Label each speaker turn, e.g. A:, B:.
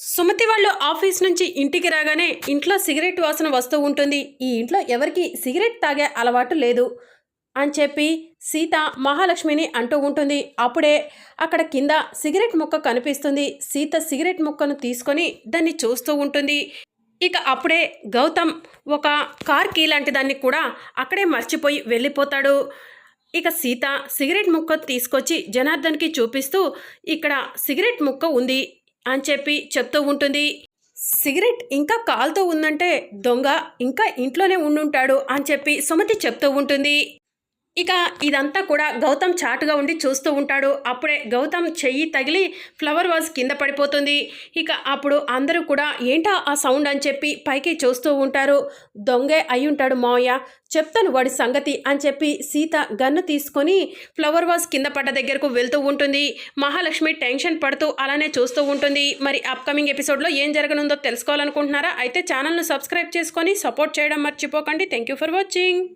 A: సుమతి వాళ్ళు ఆఫీస్ నుంచి ఇంటికి రాగానే ఇంట్లో సిగరెట్ వాసన వస్తూ ఉంటుంది. ఈ ఇంట్లో ఎవరికి సిగరెట్ తాగే అలవాటు లేదు అని చెప్పి సీత మహాలక్ష్మిని అంటూ ఉంటుంది. అప్పుడే అక్కడ కింద సిగరెట్ ముక్క కనిపిస్తుంది. సీత సిగరెట్ ముక్కను తీసుకొని దాన్ని చూస్తూ ఉంటుంది. ఇక అప్పుడే గౌతమ్ ఒక కార్ కీ లాంటి దాన్ని కూడా అక్కడే మర్చిపోయి వెళ్ళిపోతాడు. ఇక సీత సిగరెట్ ముక్క తీసుకొచ్చి జనార్దన్కి చూపిస్తూ ఇక్కడ సిగరెట్ ముక్క ఉంది. అని చెప్పి చెప్తూ ఉంటుంది. సిగరెట్ ఇంకా కాలుతో ఉందంటే దొంగ ఇంకా ఇంట్లోనే ఉండుంటాడు అని చెప్పి సుమతి చెప్తూ ఉంటుంది. ఇక ఇదంతా కూడా గౌతమ్ చాటుగా ఉండి చూస్తూ ఉంటాడు. అప్పుడే గౌతమ్ చెయ్యి తగిలి ఫ్లవర్ వాజ్ కింద పడిపోతుంది. ఇక అప్పుడు అందరూ కూడా ఏంటా ఆ సౌండ్ అని చెప్పి పైకి చూస్తూ ఉంటారు. దొంగే అయి ఉంటాడు మావయ్య. చెప్తాను వాడి సంగతి అని చెప్పి సీత గన్ను తీసుకొని ఫ్లవర్ వాజ్ కింద పడ్డ దగ్గరకు వెళ్తూ ఉంటుంది. మహాలక్ష్మి టెన్షన్ పడుతూ అలానే చూస్తూ ఉంటుంది. మరి అప్కమింగ్ ఎపిసోడ్లో ఏం జరగనుందో తెలుసుకోవాలనుకుంటున్నారా? అయితే ఛానల్ను సబ్స్క్రైబ్ చేసుకొని సపోర్ట్ చేయడం మర్చిపోకండి. Thank you for watching